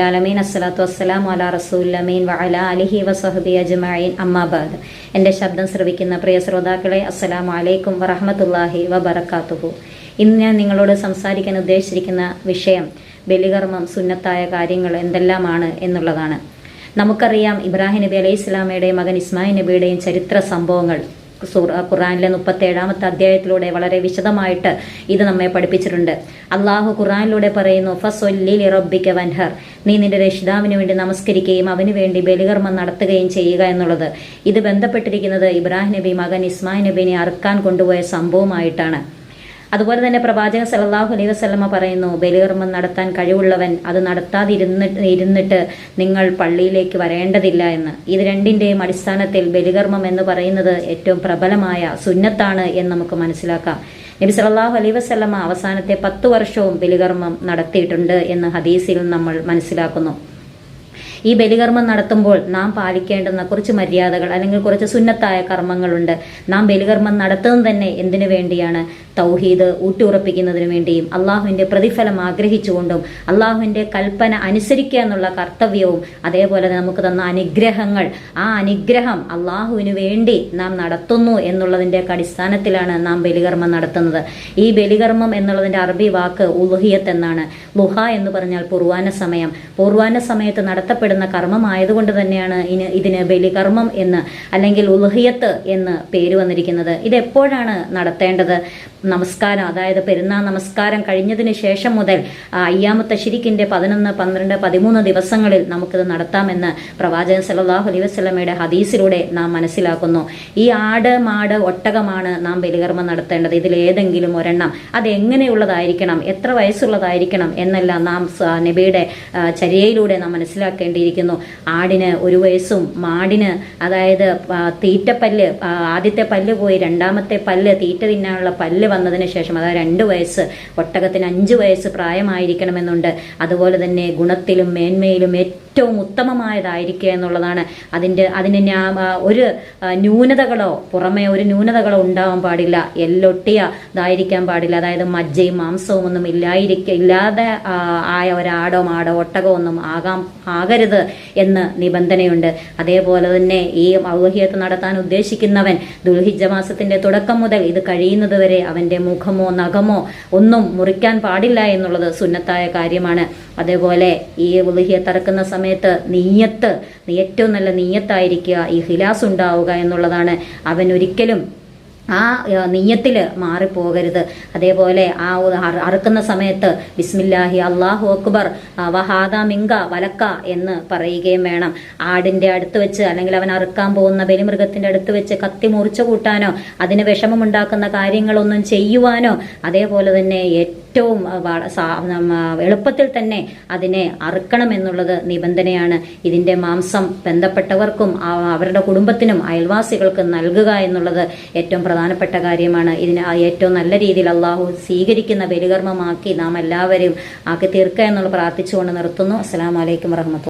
ആലമീൻ. അസ്സലാത്തു വഅല അജ്മഈൻ. അമ്മാ ബഅദ്. എന്റെ ശബ്ദം ശ്രവിക്കുന്ന പ്രിയ ശ്രോതാക്കളെ അസ്സലാമു അലൈക്കും വറഹമത്തല്ലാഹി വബറകാതുഹു. ഇന്ന് ഞാൻ നിങ്ങളോട് സംസാരിക്കാൻ ഉദ്ദേശിച്ചിരിക്കുന്ന വിഷയം ബലികർമ്മം സുന്നത്തായ കാര്യങ്ങൾ എന്തെല്ലാമാണ് എന്നുള്ളതാണ്. നമുക്കറിയാം ഇബ്രാഹിം നബി അലൈഹി ഇസ്ലാമയുടെയും മകൻ ഇസ്മായിൽ നബിയുടെയും ചരിത്ര സംഭവങ്ങൾ സൂറ ഖുറാനിലെ മുപ്പത്തി ഏഴാമത്തെ അധ്യായത്തിലൂടെ വളരെ വിശദമായിട്ട് ഇത് നമ്മെ പഠിപ്പിച്ചിട്ടുണ്ട്. അള്ളാഹു ഖുറാനിലൂടെ പറയുന്നു ഫസൊല്ലി റബ്ബിക്ക വൻഹർ. നീ നിന്റെ രക്ഷിതാവിന് വേണ്ടി നമസ്കരിക്കുകയും അവന് വേണ്ടി ബലികർമ്മം നടത്തുകയും ചെയ്യുക എന്നുള്ളത്. ഇത് ബന്ധപ്പെട്ടിരിക്കുന്നത് ഇബ്രാഹിം നബി മകൻ ഇസ്മായിൽ നബിനെ അറുക്കാൻ കൊണ്ടുപോയ സംഭവമായിട്ടാണ്. അതുപോലെ തന്നെ പ്രവാചകൻ സല്ലല്ലാഹു അലൈഹി വസ്ലമ പറയുന്നു ബലികർമ്മം നടത്താൻ കഴിവുള്ളവൻ അത് നടത്താതിരുന്നിട്ട് ഇരുന്നിട്ട് നിങ്ങൾ പള്ളിയിലേക്ക് വരേണ്ടതില്ല എന്ന്. ഇത് രണ്ടിന്റെയും അടിസ്ഥാനത്തിൽ ബലികർമ്മം എന്ന് പറയുന്നത് ഏറ്റവും പ്രബലമായ സുന്നത്താണ് എന്ന് നമുക്ക് മനസ്സിലാക്കാം. നബി സല്ലല്ലാഹു അലൈഹി വസ്ലമ അവസാനത്തെ പത്ത് വർഷവും ബലികർമ്മം നടത്തിയിട്ടുണ്ട് എന്ന് ഹദീസിൽ നമ്മൾ മനസ്സിലാക്കുന്നു. ഈ ബലികർമ്മം നടത്തുമ്പോൾ നാം പാലിക്കേണ്ടുന്ന കുറച്ച് മര്യാദകൾ അല്ലെങ്കിൽ കുറച്ച് സുന്നത്തായ കർമ്മങ്ങളുണ്ട്. നാം ബലികർമ്മം നടത്തുന്നത് തന്നെ എന്തിനു വേണ്ടിയാണ്? തൗഹീദ് ഊട്ടിയുറപ്പിക്കുന്നതിനു വേണ്ടിയും അള്ളാഹുവിന്റെ പ്രതിഫലം ആഗ്രഹിച്ചുകൊണ്ടും അള്ളാഹുവിന്റെ കൽപ്പന അനുസരിക്കുക എന്നുള്ള കർത്തവ്യവും അതേപോലെ നമുക്ക് തന്ന അനുഗ്രഹങ്ങൾ. ആ അനുഗ്രഹം അള്ളാഹുവിന് വേണ്ടി നാം നടത്തുന്നു എന്നുള്ളതിന്റെ അടിസ്ഥാനത്തിലാണ് നാം ബലികർമ്മം നടത്തുന്നത്. ഈ ബലികർമ്മം എന്നുള്ളതിന്റെ അറബി വാക്ക് ഉലുഹിയത്ത് എന്നാണ്. ലുഹ എന്ന് പറഞ്ഞാൽ പൂർവാന സമയം. പൂർവാന സമയത്ത് നടത്തപ്പെടുന്ന കർമ്മമായതുകൊണ്ട് തന്നെയാണ് ഇന് ഇതിന് ബലികർമ്മം എന്ന് അല്ലെങ്കിൽ ഉൽഹിയത്ത് എന്ന് പേര് വന്നിരിക്കുന്നത്. ഇത് എപ്പോഴാണ് നടത്തേണ്ടത്? നമസ്കാരം. അതായത് പെരുന്നാൾ നമസ്കാരം കഴിഞ്ഞതിന് ശേഷം മുതൽ അയ്യാമത്തെ ശിരിക്കിന്റെ പതിനൊന്ന് പന്ത്രണ്ട് പതിമൂന്ന് ദിവസങ്ങളിൽ നമുക്കിത് നടത്താമെന്ന് പ്രവാചകൻ സല്ലല്ലാഹു അലൈഹി വസല്ലമയുടെ ഹദീസിലൂടെ നാം മനസ്സിലാക്കുന്നു. ഈ ആട് മാട് ഒട്ടകമാണ് നാം ബലികർമ്മം നടത്തേണ്ടത്. ഇതിൽ ഏതെങ്കിലും ഒരെണ്ണം അതെങ്ങനെയുള്ളതായിരിക്കണം എത്ര വയസ്സുള്ളതായിരിക്കണം എന്നെല്ലാം നാം നബിയുടെ ചര്യയിലൂടെ നാം മനസ്സിലാക്കേണ്ടിയിരിക്കുന്നു. ആടിന് ഒരു വയസ്സും മാടിന് അതായത് തീറ്റപ്പല്ല് ആദ്യത്തെ പല്ല് പോയി രണ്ടാമത്തെ പല്ല് തീറ്റ തിന്നാനുള്ള പല്ല് വന്നതിന് ശേഷം അതായത് രണ്ട് വയസ്സ് ഒട്ടകത്തിന് അഞ്ച് വയസ്സ് പ്രായമായിരിക്കണമെന്നുണ്ട്. അതുപോലെ തന്നെ ഗുണത്തിലും മേന്മയിലും ഏറ്റവും ഉത്തമമായതായിരിക്കുക എന്നുള്ളതാണ്. അതിന്റെ അതിന് ഞാൻ ഒരു ന്യൂനതകളോ പുറമേ ഒരു ന്യൂനതകളോ ഉണ്ടാവാൻ പാടില്ല. എല്ലൊട്ടിയ ഇതായിരിക്കാൻ പാടില്ല. അതായത് മജ്ജയും മാംസവും ഒന്നും ഇല്ലായിരിക്ക ഇല്ലാതെ ആയ ഒരാടോ മാടോ ഒട്ടകോ ഒന്നും ആകാം ആകരുത് എന്ന് നിബന്ധനയുണ്ട്. അതേപോലെ തന്നെ ഈ ഔഹിയത്ത് നടത്താൻ ഉദ്ദേശിക്കുന്നവൻ ദുൽഹിജ മാസത്തിന്റെ തുടക്കം മുതൽ ഇത് കഴിയുന്നത് വരെ അവന്റെ മുഖമോ നഖമോ ഒന്നും മുറിക്കാൻ പാടില്ല എന്നുള്ളത് സുന്നത്തായ കാര്യമാണ്. അതേപോലെ ഈ ഉലുഹിയത്ത് സമയത്ത് നീയത്ത് ഏറ്റവും നല്ല നീയത്തായിരിക്കുക ഈ ഹിലാസ് ഉണ്ടാവുക എന്നുള്ളതാണ് അവൻ ഒരിക്കലും ആ നീയത്തിൽ മാറിപ്പോകരുത്. അതേപോലെ ആ അറുക്കുന്ന സമയത്ത് ബിസ്മില്ലാഹി അള്ളാഹു അക്ബർ വഹാദ മിങ്ക വലക്ക എന്ന് പറയുകയും വേണം. ആടിന്റെ അടുത്ത് വെച്ച് അല്ലെങ്കിൽ അവൻ അറുക്കാൻ പോകുന്ന ബലിമൃഗത്തിന്റെ അടുത്ത് വെച്ച് കത്തി മുറിച്ചു കൂട്ടാനോ അതിന് വിഷമമുണ്ടാക്കുന്ന കാര്യങ്ങളൊന്നും ചെയ്യുവാനോ അതേപോലെ തന്നെ ഏറ്റവും സാ- എളുപ്പത്തിൽ തന്നെ അതിനെ അറുക്കണം എന്നുള്ളത് നിബന്ധനയാണ്. ഇതിന്റെ മാംസം ബന്ധപ്പെട്ടവർക്കും അവരുടെ കുടുംബത്തിനും അയൽവാസികൾക്കും നൽകുക എന്നുള്ളത് ഏറ്റവും പ്രധാനപ്പെട്ട കാര്യമാണ്. ഇതിന് ഏറ്റവും നല്ല രീതിയിൽ അള്ളാഹു സ്വീകരിക്കുന്ന ബലികർമ്മമാക്കി നാം എല്ലാവരും ആക്കി തീർക്കുക എന്നുള്ള പ്രാർത്ഥിച്ചുകൊണ്ട് നിർത്തുന്നു. അസ്സാം വലൈക്കും വറഹമത്തു